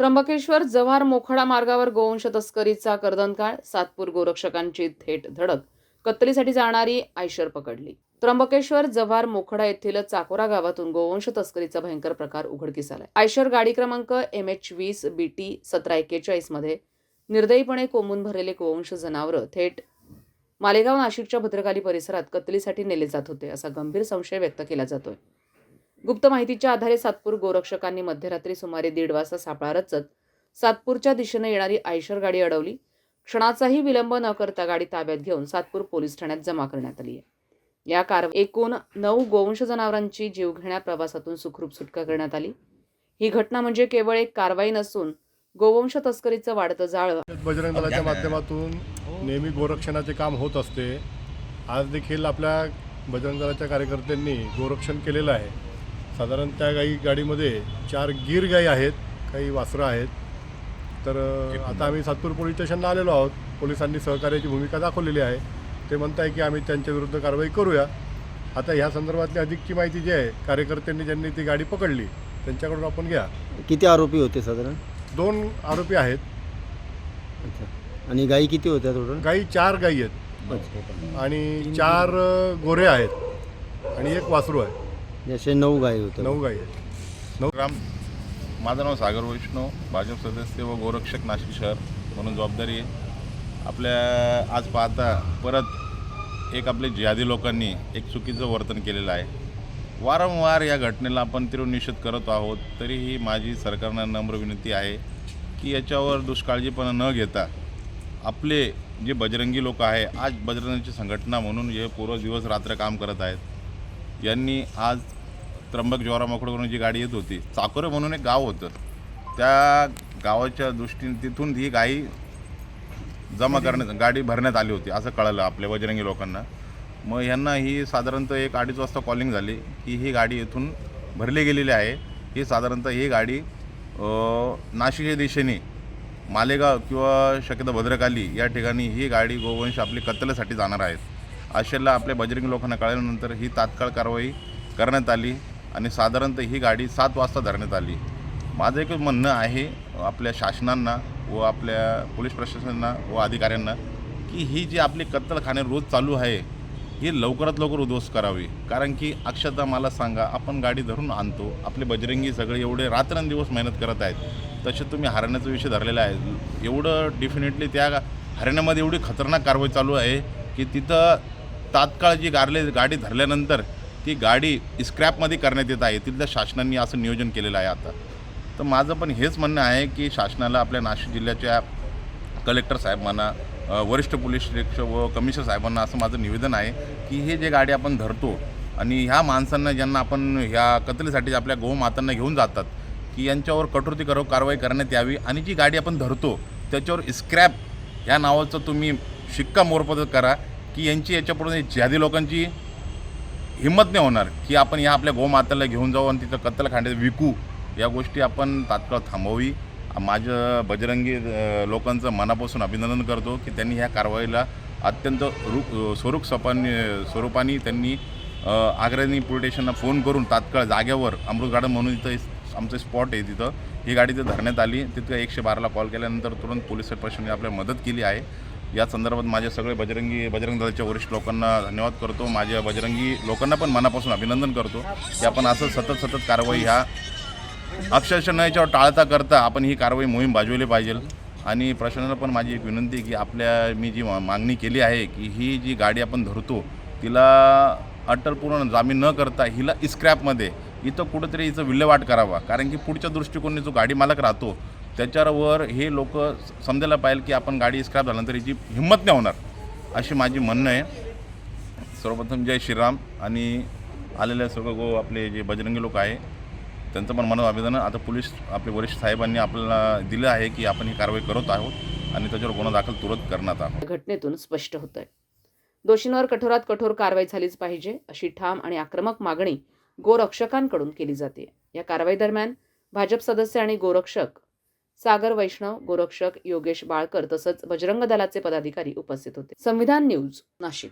त्र्यंबकेश्वर जव्हार मोखाडा मार्गावर गोवंश तस्करीचा कर्दनकाळ सातपूर गोरक्षकांची थेट धडक कत्तलीसाठी जाणारी आयशर पकडली. त्र्यंबकेश्वर जव्हार मोखडा येथील चाकोरा गावातून गोवंश तस्करीचा भयंकर प्रकार उघडकीस आलाय. आयशर गाडी क्रमांक एम एच वीस बी टी सतरा एक्केचाळीसमध्ये निर्दयीपणे कोंबून भरलेले गोवंश जनावरं थेट मालेगाव नाशिकच्या भद्रकाली परिसरात कत्तलीसाठी नेले जात होते असा गंभीर संशय व्यक्त केला जातोय. गुप्त माहितीच्या आधारे सातपूर गोरक्षकांनी मध्यरात्री सुमारे दीड वाजता सापळा रचत सातपूरच्या दिशेने येणारी आयशर गाडी अडवली. क्षणाचाही विलंब न करता गाडी ताब्यात घेऊन सातपूर पोलीस ठाण्यात जमा करण्यात आली आहे. या कार एकूण नऊ गोवंश जनावरांची जीवघेण्या प्रवासातून सुखरूप सुटका करण्यात आली. ही घटना म्हणजे केवळ एक कारवाई नसून गोवंश तस्करीचं वाढतं जाळं. बजरंग दलाच्या माध्यमातून नेहमी गोरक्षणाचे काम होत असते. आज देखील आपल्या बजरंग दलाच्या कार्यकर्त्यांनी गोरक्षण केलेलं आहे. साधारण त्या गाई गाडीमध्ये चार गीर गाई आहेत काही वासरं आहेत. तर आता आम्ही सातपूर पोलीस स्टेशनला आलेलो आहोत. पोलिसांनी सहकार्याची भूमिका दाखवलेली आहे. ते म्हणत आहे की आम्ही त्यांच्या विरुद्ध कारवाई करूया. आता ह्या संदर्भातली अधिकची माहिती जी आहे कार्यकर्त्यांनी ज्यांनी ती गाडी पकडली त्यांच्याकडून आपण घ्या. किती आरोपी होते साधारण? दोन आरोपी आहेत. अच्छा. आणि गाई किती होत्या टोटल गाई चार गाई आहेत. आणि चार गोरे आहेत. आणि एक वासरू आहे. जसे नऊ गाई होत्या नऊ गाई आहेत. राम माझं नाव सागर वैष्णव भाजप सदस्य व गोरक्षक नाशिक शहर म्हणून जबाबदारी आहे. आपल्या आज पाहता परत एक आपले जिहादी लोकांनी एक चुकीचं वर्तन केलेलं आहे. वारंवार या घटनेला आपण तीव्र निषेध करत आहोत तरीही माझी सरकारना नम्र विनंती आहे की याच्यावर दुष्काळजीपणा न घेता आपले जे बजरंगी लोक आहे आज बजरंगीची संघटना म्हणून हे पूर्व दिवस रात्र काम करत आहेत यांनी आज त्र्यंबक ज्वारामाकडून जी गाडी येत होती चाकोरे म्हणून एक गाव होतं. त्या गावाच्या दृष्टीने तिथून ही गाई जमा करण्यात गाडी भरण्यात आली होती असं कळलं आपल्या बजरंगी लोकांना. मग ह्यांना ही साधारणतः एक अडीच वाजता कॉलिंग झाली की ही गाडी येथून भरली गेलेली आहे. ही साधारणतः ही गाडी नाशिकच्या दिशेने मालेगाव किंवा शक्यतो भद्रकाली या ठिकाणी ही गाडी गोवंश आपली कत्तलीसाठी जाणार आहेत अशेला आपल्या बजरंगी लोकांना कळल्यानंतर ही तात्काळ कारवाई करण्यात आली आणि साधारणतः ही गाडी सात वाजता धरण्यात आली. माझं एक म्हणणं आहे आपल्या शासनांना व आपल्या पोलीस प्रशासनांना व अधिकाऱ्यांना की ही जी आपली कत्तलखाने रोज चालू आहे ही लवकरात लवकर उद्ध्वस्त करावी. कारण की अक्षता मला सांगा आपण गाडी धरून आणतो आपले बजरंगी सगळे एवढे रात्रंदिवस मेहनत करत आहेत तसे तुम्ही हरण्याचा विषय धरलेला आहे. एवढं डेफिनेटली त्या हरण्यामध्ये एवढी खतरनाक कारवाई चालू आहे की तिथं तात्काळ जी गारले गाडी धरल्यानंतर ती गाडी स्क्रॅपमध्ये करण्यात येत आहे. तिथल्या शासनाने असं नियोजन केलेलं आहे आता. तर माझं पण हेच म्हणणं आहे की शासनाला आपल्या नाशिक जिल्ह्याच्या कलेक्टर साहेबांना वरिष्ठ पोलीस निरीक्षक व कमिशनर साहेबांना असं माझं निवेदन आहे की हे जे गाडी आपण धरतो आणि ह्या माणसांना ज्यांना आपण ह्या कत्तलीसाठी आपल्या गोमातांना घेऊन जातात की यांच्यावर कठोरती करो कारवाई करण्यात यावी आणि जी गाडी आपण धरतो त्याच्यावर स्क्रॅप ह्या नावाचं तुम्ही शिक्का मोरपद करा. की यांची याच्यापुढे ज्यादी लोकांची हिंमत नाही होणार की आपण ह्या आपल्या गोमाताला घेऊन जाऊ आणि तिथं कत्तलखांड्यात विकू. या गोष्टी आपण तात्काळ थांबवावी. माझं बजरंगी लोकांचं मनापासून अभिनंदन करतो की त्यांनी ह्या कारवाईला अत्यंत रू स्वरूप सपानी स्वरूपाने त्यांनी अ, आग्रणी पोलीस स्टेशनला फोन करून तात्काळ जाग्यावर अमृत गार्डन म्हणून इथं आमचं स्पॉट आहे तिथं. ही गाडी तिथं धरण्यात आली तिथं एकशे बाराला कॉल केल्यानंतर तुरंत पोलीस प्रशासनाने आपल्याला मदत केली आहे. या संदर्भात माझे सगळे बजरंगी बजरंग दलाच्या वरिष्ठ लोकांना धन्यवाद करतो. माझ्या बजरंगी लोकांना पण मनापासून अभिनंदन करतो की आपण असं सतत सतत कारवाई ह्या अक्षरशः न याच्यावर टाळता करता आपण ही कारवाई मोहीम बाजवली पाहिजे. आणि प्रशासनाला पण माझी एक विनंती आहे की आपल्या मी जी मा- मागणी केली आहे की ही जी गाडी आपण धरतो तिला अटलपूर्ण जामीन न करता हिला स्क्रॅपमध्ये इथं कुठंतरी हिचं विल्हेवाट करावा. कारण की पुढच्या दृष्टिकोनाने जो गाडी मालक राहतो त्याच्यावर हे लोक समजायला पाहिजे की आपण गाडी स्क्रॅप झाल्यानंतर हिची हिंमत नाही होणार अशी माझी म्हणणं आहे. सर्वप्रथम जय श्रीराम आणि आलेले सर्व गो आपले जे बजरंगी लोक आहे त्यांचं पण मनात अभिनंदन. आता पोलीस आपले वरिष्ठ साहेबांनी आपल्याला दिलं आहे की आपण ही कारवाई करत आहोत आणि त्याच्यावर गुन्हा दाखल तुरंत करण्यात आहोत घटनेतून स्पष्ट होत आहे दोषींवर कठोरात कठोर कारवाई झालीच पाहिजे अशी ठाम आणि आक्रमक मागणी गोरक्षकांकडून केली जाते. या कारवाई दरम्यान भाजप सदस्य आणि गोरक्षक सागर वैष्णव गोरक्षक योगेश बाळकर तसंच बजरंग दलाचे पदाधिकारी उपस्थित होते. संविधान न्यूज नाशिक.